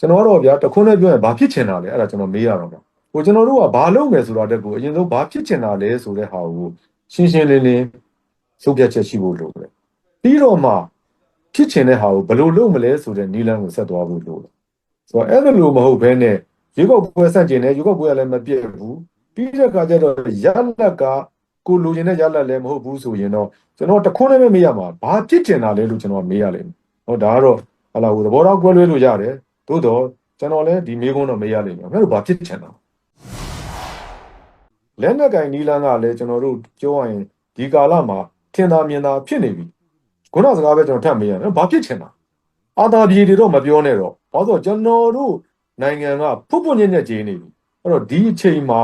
ကျွန်တော်ကတော့ဗျာတခွန်းနဲ့ပြောရင်ဘာဖြစ်ချင်တာလဲအဲ့ဒါကျွန်တော်မေးရတော့ပါဟိုကျွန်တော်တို့ကဘာလုပ်မယ်ဆိုတာတက်ကိုအရင်ဆုံးဘာဖြစ်ချင်တာလဲဆိုတဲ့ဟာကိုရှင်းရှင်းလင်းလင်းစုပ်ပြတ်ချက်ရှိဖို့လိုတယ်ပြီးတော့မှဖြစ်ချင်တဲ့ဟာကိုဘယ်လိုလုပ်မလဲဆိုတဲ့နီလန်းကိုဆက်သွားဖို့လိုတယ်ဆိုတော့အဲ့ဒါလိုမဟုတ်ဘဲနဲ့ရွေးကောက်ပွဲဆန့်ကျင်တယ်ရွေးကောက်ပွဲကလည်းမပြည့်ဘူးပြီးတဲ့အခါကျတော့ရလက်ကကိုလိုချင်တဲ့ရလက်လည်းမဟုတ်ဘူးဆိုရင်တော့ကျွန်တော်တခွန်းနဲ့မေးရမှာဘာဖြစ်ချင်တာလဲလို့ကျွန်တော်မေးရလိမ့်မယ်ဟောဒါကတော့ဟလာဟိုသဘောထားကွဲလွဲလို့ရတယ် သို့တော့ကျွန်တော်လည်းဒီမေးခွန်းတော့မေးရလိမ့်မယ်အဲ့ဒါဘာဖြစ်ချင်တာလက်နက်ကင်နီလန်းကလည်းကျွန်တော်တို့ပြောရရင်ဒီကာလမှာထင်သာမြင်သာဖြစ်နေပြီခုနစကားပဲကျွန်တော်ထပ်မေးရမယ်ဘာဖြစ်ချင်တာအာသာပြေတွေတော့မပြောနဲ့တော့ဘာလို့ကျွန်တော်တို့နိုင်ငံကဖုတ်ဖွညံ့ညက်ကြီးနေပြီအဲ့တော့ဒီအချိန်မှာ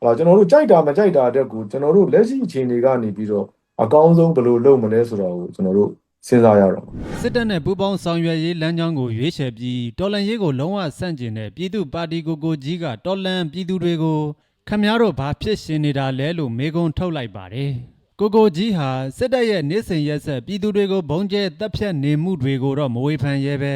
ဟလာကျွန်တော်တို့ကြိုက်တာမကြိုက်တာတက်ကိုကျွန်တော်တို့လက်ရှိအချိန်တွေကနေပြီးတော့အကောင်းဆုံးဘယ်လိုလုပ်မလဲဆိုတော့ကျွန်တော်တို့ စဉ်းစားရတော့စစ်တပ်နဲ့ပူးပေါင်းဆောင်ရွက်ရေးလမ်းကြောင်းကိုရွေးချယ်ပြီးတော်လန်ရေးကိုလုံးဝဆန့်ကျင်တဲ့ပြည်သူ့ပါတီကိုကိုကြီးကတော်လန်ပြည်သူတွေကိုခမည်းတော်ဘာဖြစ်ရှင်နေတာလဲလို့မေကွန်းထုတ်လိုက်ပါတယ်။ကိုကိုကြီးဟာစစ်တပ်ရဲ့နေစဉ်ရက်ဆက်ပြည်သူတွေကိုဘုံကျဲတပ်ဖြတ်နေမှုတွေကိုတော့မဝေဖန်ရဲပဲ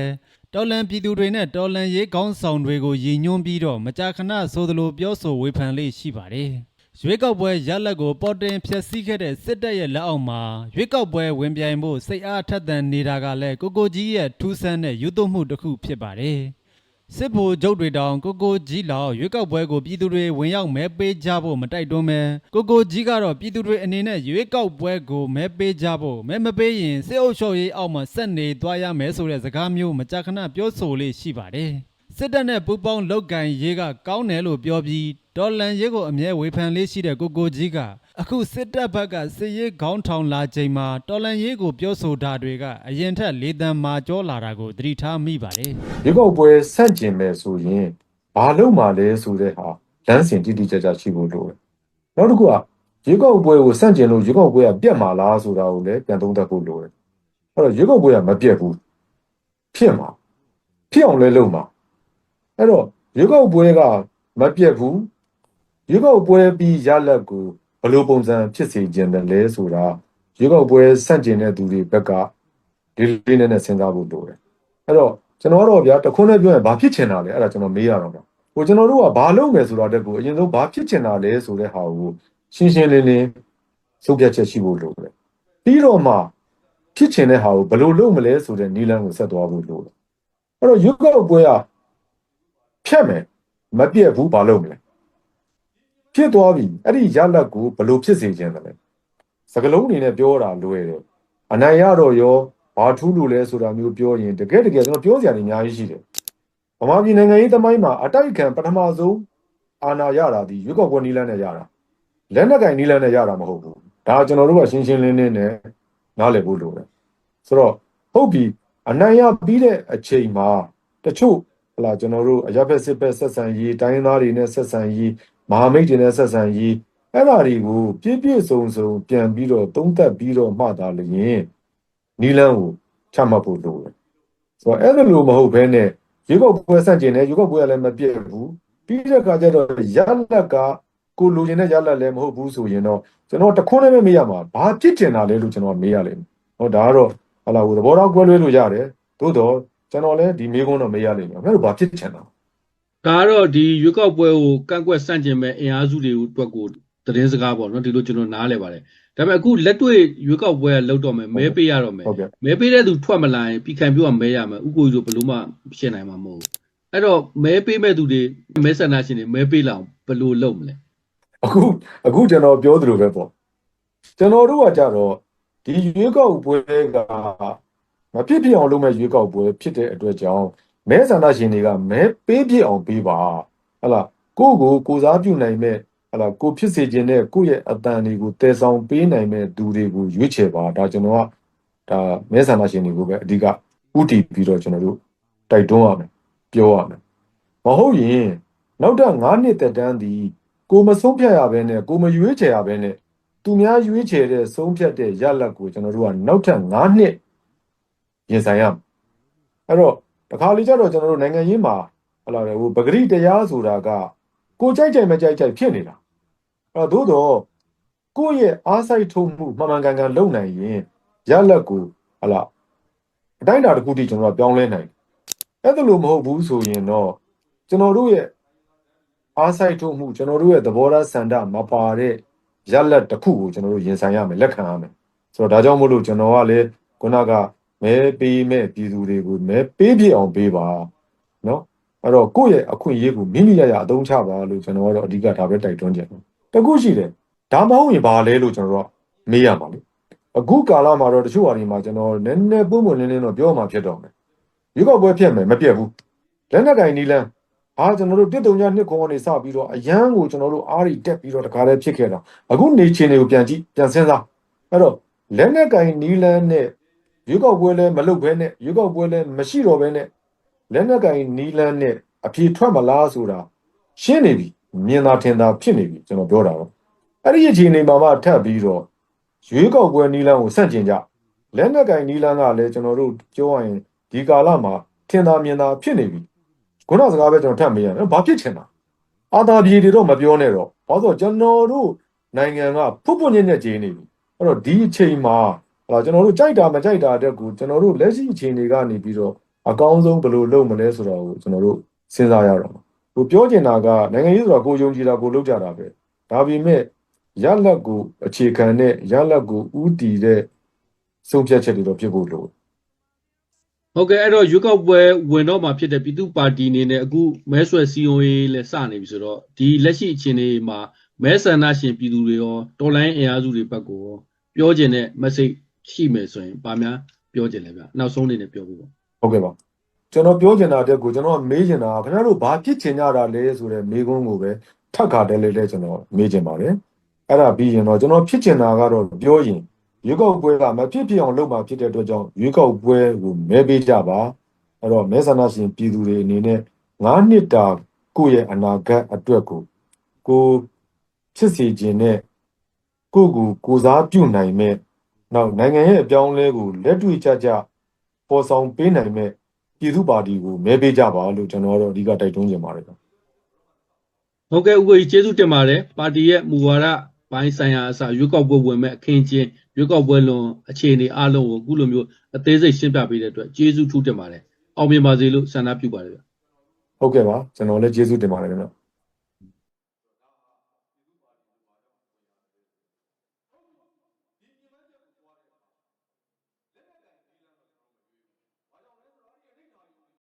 တော်လန်ပြည်သူတွေနဲ့တော်လန်ရေးကောင်းဆောင်တွေကိုရည်ညွှန်းပြီးတော့မကြာခဏဆိုသလိုပြောဆိုဝေဖန်လေးရှိပါတယ်။ ရွေးကောက်ပွဲရလဒ်ကိုပေါ်တင်ဖျက်ဆီးခဲ့တဲ့စစ်တပ်ရဲ့လက်အောက်မှာရွေးကောက်ပွဲဝင်ပြိုင်ဖို့စိတ်အားထက်သန်နေတာကလည်းကိုကိုကြီးရဲ့ထူးဆန်းတဲ့ယူသွမှုတစ်ခုဖြစ်ပါတယ်။စစ်ဗိုလ်ချုပ်တွေတောင်ကိုကိုကြီးလောက်ရွေးကောက်ပွဲကိုပြည်သူတွေဝင်ရောက်မဲပေးကြဖို့မတိုက်တွန်းပဲကိုကိုကြီးကတော့ပြည်သူတွေအနေနဲ့ရွေးကောက်ပွဲကိုမဲပေးကြဖို့မဲမပေးရင်စစ်အုပ်ချုပ်ရေးအောက်မှာဆက်နေသွားရမယ်ဆိုတဲ့စကားမျိုးမကြာခဏပြောဆိုလေးရှိပါတယ်။ စစ်တပ်နဲ့ပူးပေါင်းလုပ်ကန်ရေးကကောင်းတယ်လို့ပြောပြီးဒေါ်လန်ရေးကိုအမြဲဝေဖန်လေးရှိတဲ့ကိုကိုကြီးကအခုစစ်တပ်ဘက်ကစစ်ရေးခေါင်းထောင်လာချိန်မှာဒေါ်လန်ရေးကိုပြောဆိုတာတွေကအရင်ထက်လေးတန်မာကျောလာတာကိုသတိထားမိပါတယ်ရွေးကောက်ပွဲဆန့်ကျင်မယ်ဆိုရင်ဘာလုပ်မှာလဲဆိုတဲ့ဟာလမ်းစဉ်တိတိကျကျရှိဖို့လိုတယ်။နောက်တစ်ခုကရွေးကောက်ပွဲကိုဆန့်ကျင်လို့ရွေးကောက်ပွဲကပြတ်မှာလားဆိုတာကိုလည်းပြန်သုံးသပ်ဖို့လိုတယ်။အဲ့တော့ရွေးကောက်ပွဲကမပြတ်ဘူးဖြစ်မှာဖြစ်အောင်လဲလုပ်မှာ အဲ့တော့ရွေးကောက်ပွဲကမပြတ်ဘူးရွေးကောက်ပွဲပြီးရလက်ကိုဘယ်လိုပုံစံဖြစ်စေခြင်းတယ်လဲဆိုတာရွေးကောက်ပွဲဆန့်ကျင်တဲ့သူတွေဘက်ကဒီလေးနဲ့နဲ့စဉ်းစားဖို့လိုတယ်။အဲ့တော့ကျွန်တော်ကတော့ဗျာတခွန်းနဲ့ပြောရင်ဘာဖြစ်ချင်တာလဲအဲ့ဒါကျွန်တော်မေးရတော့ပါဟိုကျွန်တော်တို့ကဘာလုပ်မယ်ဆိုတာတက်ကိုအရင်ဆုံးဘာဖြစ်ချင်တာလဲဆိုတဲ့ဟာကိုရှင်းရှင်းလင်းလင်းစုပ်ပြတ်ချက်ရှိဖို့လိုတယ်ပြီးတော့မှဖြစ်ချင်တဲ့ဟာကိုဘယ်လိုလုပ်မလဲဆိုတဲ့နီလန်းကိုဆက်သွားဖို့လိုတယ်အဲ့တော့ရွက်ကောက်ပွဲက ဖြတ်မယ်မပြည့်ဘူးဘာလုပ်မလဲဖြစ်သွားပြီအဲ့ဒီရလက်ကိုဘယ်လိုဖြစ်စေခြင်းလဲစကလုံးအနေနဲ့ပြောတာလွယ်တယ်အနိုင်ရတော့ရောဘာထူးလို့လဲဆိုတာမျိုးပြောရင်တကယ်တကယ်ကျွန်တော်ပြောစရာတွေအများကြီးရှိတယ်။ဗမာပြည်နိုင်ငံရေးသမိုင်းမှာအတိုက်ခံပထမဆုံးအာဏာရတာဒီရွေးကောက်ပွဲနီးလန်းနဲ့ရတာ။လက်နက်ကင်နီးလန်းနဲ့ရတာမဟုတ်ဘူး။ဒါကျွန်တော်တို့ကရှင်းရှင်းလင်းလင်းနဲ့နားလည်ဖို့လိုတယ်။ဆိုတော့ဟုတ်ပြီအနိုင်ရပြီးတဲ့အချိန်မှာတချို့ ဟလာကျွန်တော်တို့အရက်ဖက်စစ်ဖက်ဆက်ဆံရေးတိုင်းရင်းသားတွေနဲ့ဆက်ဆံရေးမဟာမိတ်တွေနဲ့ဆက်ဆံရေးအဲ့ဒါတွေကိုပြည့်ပြည့်စုံစုံပြန်ပြီးတော့သုံးသပ်ပြီးတော့မှသာလျင်နီလန်းကိုချမှတ်ဖို့လိုတယ်ဆိုတော့အဲ့ဒါလိုမဟုတ်ဘဲနဲ့ရွေးကောက်ပွဲဆန့်ကျင်တယ်ရွေးကောက်ပွဲကလည်းမပြည့်ဘူးပြီးတဲ့အခါကျတော့ရလက်ကကိုလိုချင်တဲ့ရလက်လည်းမဟုတ်ဘူးဆိုရင်တော့ကျွန်တော်တခွန်းနဲ့မေးရမှာဘာဖြစ်ကျင်တာလဲလို့ကျွန်တော်မေးရလိမ့်မယ်ဟောဒါကတော့ဟလာဟိုသဘောထားကွဲလွဲလို့ရတယ်သို့တော့ ကျွန်တော်လည်းဒီမေးခွန်းတော့မေးရလိမ့်မယ်အဲ့ဒါဘာဖြစ်ကျင်တာဒါကတော့ဒီရွေးကောက်ပွဲကိုကန့်ကွက်ဆန့်ကျင်မဲ့အင်အားစုတွေအတွက်ကိုသတင်းစကားပေါ့နော်ဒီလိုကျွန်တော်နားလဲပါတယ်ဒါပေမဲ့အခုလက်တွေ့ရွေးကောက်ပွဲကလောက်တော့မယ်မဲပေးရတော့မယ်ဟုတ်ကဲ့မဲပေးတဲ့သူထွက်မလာရင်ပြည်ခံပြောကမဲရမယ်ဥကိုကြီးတို့ဘယ်လို့မှရှင်းနိုင်မှာမဟုတ်ဘူးအဲ့တော့မဲပေးမဲ့သူတွေမဲဆန္ဒရှင်တွေမဲပေးလောက်ဘယ်လိုလုပ်မလဲအခုအခုကျွန်တော်ပြောသလိုပဲပေါ့ကျွန်တော်တို့ကကြတော့ဒီရွေးကောက်ပွဲက မဖြစ်ဖြစ်အောင်လုပ်မဲ့ရွေးကောက်ပွဲဖြစ်တဲ့အတွက်ကြောင့်မဲဆန္ဒရှင်တွေကမဲပေးပြစ်အောင်ပေးပါဟလာကိုယ့်ကိုကိုယ်စားပြုနိုင်မဲ့ဟလာကိုဖြစ်စေခြင်းနဲ့ကိုယ့်ရဲ့အတန်တွေကိုတည်ဆောင်ပေးနိုင်မဲ့သူတွေကိုရွေးချယ်ပါဒါကျွန်တော်ကဒါမဲဆန္ဒရှင်တွေကိုပဲအဓိကဥတီပြီးတော့ကျွန်တော်တို့တိုက်တွန်းရမယ်ပြောရမယ်မဟုတ်ရင်နောက်တော့9နှစ်သက်တမ်းဒီကိုမဆုံးဖြတ်ရဘဲနဲ့ကိုမရွေးချယ်ရဘဲနဲ့သူများရွေးချယ်တဲ့ဆုံးဖြတ်တဲ့ရလဒ်ကိုကျွန်တော်တို့ကနောက်ထပ်9နှစ် ရင်ဆိုင်ရမယ်အဲ့တော့တခါလေကျတော့ကျွန်တော်တို့နိုင်ငံရေးမှာဟလာလေဟိုပဂရိတရားဆိုတာကကိုကြိုက်ကြိုက်မကြိုက်ကြိုက်ဖြစ်နေတာအဲ့တော့သို့တော့ကိုယ့်ရဲ့အားစိုက်ထုတ်မှုမှန်မှန်ကန်ကန်လုပ်နိုင်ရင်ရလဒ်ကိုဟလာအတိုင်းအတာတစ်ခုထိကျွန်တော်တို့ကပြောင်းလဲနိုင်တယ်အဲ့ဒါလို့မဟုတ်ဘူးဆိုရင်တော့ကျွန်တော်တို့ရဲ့အားစိုက်ထုတ်မှုကျွန်တော်တို့ရဲ့သဘောထားဆန္ဒမပါတဲ့ရလတ်တစ်ခုကိုကျွန်တော်တို့ရင်ဆိုင်ရမယ်လက်ခံရမယ်ဆိုတော့ဒါကြောင့်မို့လို့ကျွန်တော်ကလည်းခုနက မဲပေးမဲ့ပြည်သူတွေကိုမဲပေးပြအောင်ပေးပါနော်အဲ့တော့ကိုယ့်ရဲ့အခွင့်အရေးကိုမိမိရရအသုံးချပါလို့ကျွန်တော်ကတော့အဓိကဒါပဲတိုက်တွန်းချင်တယ်တခုရှိတယ်ဒါမဟုတ်ရင်ဘာလဲလို့ကျွန်တော်တို့ကမေးရမှာလေအခုကာလမှာတော့တချို့ဟာဒီမှာကျွန်တော်နည်းနည်းပုံပုံလင်းလင်းတော့ပြောမှဖြစ်တော့မယ်ရွေးကောက်ပွဲဖြစ်မယ်မပြတ်ဘူးလက်နက်ကင်နီလန်းအာကျွန်တော်တို့တစ်တုံညနှစ်ခုကနေစပြီးတော့အရန်ကိုကျွန်တော်တို့အားရီတက်ပြီးတော့တခါတည်းဖြစ်ခဲ့တာအခုနေချင်းတွေကိုပြန်ကြည့်ပြန်စဉ်းစားအဲ့တော့လက်နက်ကင်နီလန်းနဲ့ ရွေးကောက်ပွဲလည်းမလုပ်ဘဲနဲ့ရွေးကောက်ပွဲလည်းမရှိတော့ဘဲနဲ့လက်နက်ကင်နီလန်းနဲ့အပြေထွက်မလားဆိုတာရှင်းနေပြီမြင်သာထင်သာဖြစ်နေပြီကျွန်တော်ပြောတာတော့အဲ့ဒီအခြေအနေမှာမှထပ်ပြီးတော့ရွေးကောက်ပွဲနီလန်းကိုဆန့်ကျင်ကြလက်နက်ကင်နီလန်းကလည်းကျွန်တော်တို့ပြောရရင်ဒီကာလမှာထင်သာမြင်သာဖြစ်နေပြီခုနစကားပဲကျွန်တော်ထပ်မေးရတယ်ဘာဖြစ်ချင်တာအာသာပြေတွေတော့မပြောနဲ့တော့ဘာလို့ကျွန်တော်တို့နိုင်ငံကဖုတ်ဖွညက်ညက်ကြေးနေပြီအဲ့တော့ဒီအချိန်မှာ ဟလာကျွန်တော်တို့ကြိုက်တာမကြိုက်တာတဲ့ကူကျွန်တော်တို့လက်ရှိအခြေအနေကနေပြီးတော့အကောင်းဆုံးဘယ်လိုလုပ်မလဲဆိုတော့ကျွန်တော်တို့စဉ်းစားရတော့ဟိုပြောချင်တာကနိုင်ငံရေးဆိုတာကိုယုံကြည်တာကိုလုပ်ကြတာပဲဒါပေမဲ့ရလက်ကိုအခြေခံတဲ့ရလက်ကိုဥတီတဲ့ဆုံးဖြတ်ချက်တွေတော့ဖြစ်ဖို့လိုတယ်ဟုတ်ကဲ့အဲ့တော့ရွေးကောက်ပွဲဝင်တော့မှာဖြစ်တဲ့ပြည်သူ့ပါတီအနေနဲ့အခုမဲဆွယ်စည်းရုံးရေးလည်းစနေပြီဆိုတော့ဒီလက်ရှိအခြေအနေမှာမဲဆန္ဒရှင်ပြည်သူတွေရောတော်လိုင်းအင်အားစုတွေဘက်ကိုရောပြောချင်တဲ့ message ရှိမယ်ဆိုရင်ဗာများပြောချင်လဲဗျနောက်ဆုံးအနေနဲ့ပြောဖို့ပေါ့ဟုတ်ကဲ့ပါကျွန်တော်ပြောချင်တာတဲ့ကိုကျွန်တော်မေးချင်တာကခင်ဗျားတို့ဘာဖြစ်ချင်ကြတာလဲဆိုတဲ့မေးခွန်းကိုပဲထပ်ခါတည်းလေးလေးကျွန်တော်မေးချင်ပါတယ်အဲ့ဒါပြီးရင်တော့ကျွန်တော်ဖြစ်ချင်တာကတော့ပြောရင်ရွေးကောက်ပွဲကမဖြစ်ဖြစ်အောင်လုပ်မှာဖြစ်တဲ့အတွက်ကြောင့်ရွေးကောက်ပွဲကိုမဲပေးကြပါအဲ့တော့မဲဆန္ဒရှင်ပြည်သူတွေအနေနဲ့9နှစ်တာကိုယ့်ရဲ့အနာဂတ်အတွက်ကိုကိုဖြစ်စီခြင်းနဲ့ကိုယ့်ကိုကိုယ်စားပြုနိုင်မဲ့ နောက်နိုင်ငံရဲ့အပြောင်းအလဲကိုလက်တွေ့ကျကျပေါ်ဆောင်ပေးနိုင်မဲ့ပြည်သူ့ပါတီကိုမဲပေးကြပါလို့ကျွန်တော်ကတော့အဓိကတိုက်တွန်းချင်ပါတယ်ဗျဟုတ်ကဲ့ဥက္ကဋ္ဌကျေးဇူးတင်ပါတယ်ပါတီရဲ့မူဝါဒပိုင်းဆိုင်ရာအစရွေးကောက်ပွဲဝင်မဲ့အခင်းချင်းရွေးကောက်ပွဲလွန်အခြေအနေအလုံးကိုအခုလိုမျိုးအသေးစိတ်ရှင်းပြပေးတဲ့အတွက်ကျေးဇူးထူးတင်ပါတယ်အောင်မြင်ပါစေလို့ဆန္ဒပြုပါတယ်ဗျဟုတ်ကဲ့ပါကျွန်တော်လည်းကျေးဇူးတင်ပါတယ်ခင်ဗျ